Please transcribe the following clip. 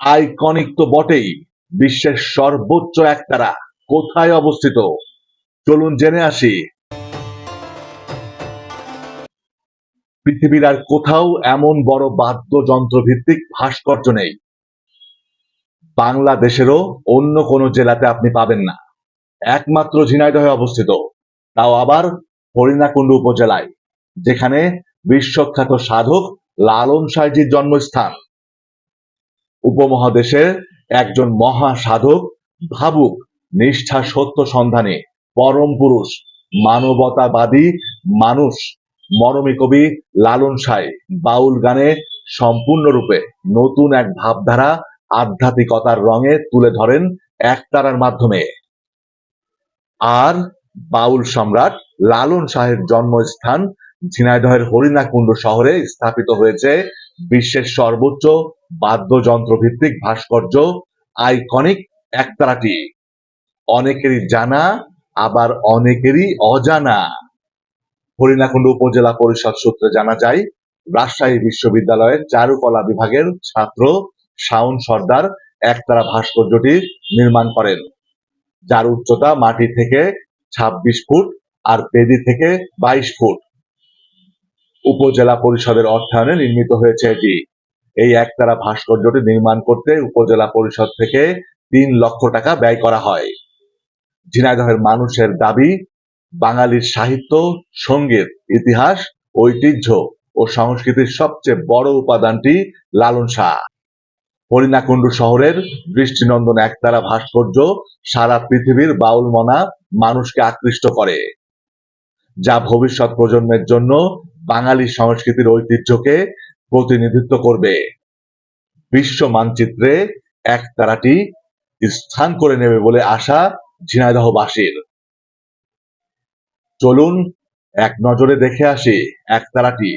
Iconic তো বটেই। বিশ্বের সর্বোচ্চ একতারা কোথায় অবস্থিত? চলুন জেনে আসি। পৃথিবীর আর কোথাও এমন বড় বাদ্যযন্ত্র ভিত্তিক ভাস্কর্য নেই। বাংলাদেশেরও অন্য কোনো জেলাতে আপনি পাবেন না। একমাত্র ঝিনাইদহে অবস্থিত। তাও আবার হরিণাকুণ্ডু উপজেলায়, যেখানে বিশ্বখ্যাত সাধক লালন সাইজির জন্মস্থান। উপমহাদেশের একজন মহা সাধক ভাবুক, নিষ্ঠা সত্য সন্ধানে, পরম পুরুষ, মানবতাবাদী মানুষ, মরমী কবি লালন সাই, বাউল গানে সম্পূর্ণরূপে নতুন এক ভাবধারা আধ্যাত্মিকতার রঙে তুলে ধরেন একতারার মাধ্যমে। আর বাউল সম্রাট লালন শাহের জন্মস্থান ঝিনাইদহের হরিণাকুণ্ড শহরে স্থাপিত হয়েছে বিশ্বের সর্বোচ্চ বাদ্যযন্ত্র ভিত্তিক ভাস্কর্য আইকনিক একতারাটি। অনেকেরই জানা, আবার অনেকেরই অজানা। হরিণাকুণ্ড উপজেলা পরিষদ সূত্রে জানা যায়, রাজশাহী বিশ্ববিদ্যালয়ের চারুকলা বিভাগের ছাত্র শাওন সর্দার একতারা ভাস্কর্যটি নির্মাণ করেন। যার উচ্চতা মাটি থেকে ২৬ ফুট আর বেদি থেকে বাইশ ফুট। উপজেলা পরিষদের অর্থায়নে নির্মিত হয়েছে এটি। এই একতারা ভাস্কর্যটি নির্মাণ করতে উপজেলা পরিষদ থেকে তিন লক্ষ টাকা ব্যয় করা হয়। ঝিনাইদহের মানুষের দাবি, বাঙালির সাহিত্য, সংগীত, ইতিহাস, ঐতিহ্য ও সংস্কৃতির সবচেয়ে বড় উপাদানটি লালন শাহ। হরিণাকুণ্ডু শহরের দৃষ্টিনন্দন একতারা ভাস্কর্য সারা পৃথিবীর বাউল মনা মানুষকে আকৃষ্ট করে। যা ভবিষ্যৎ প্রজন্মের জন্য বাঙালি সংস্কৃতির ঐতিহ্যকে প্রতিনিধিত্ব করবে। বিশ্ব মানচিত্রে এক তারাটি স্থান করে নেবে বলে আশা ঝিনাইদহবাসীর। চলুন এক নজরে দেখে আসি একতারাটি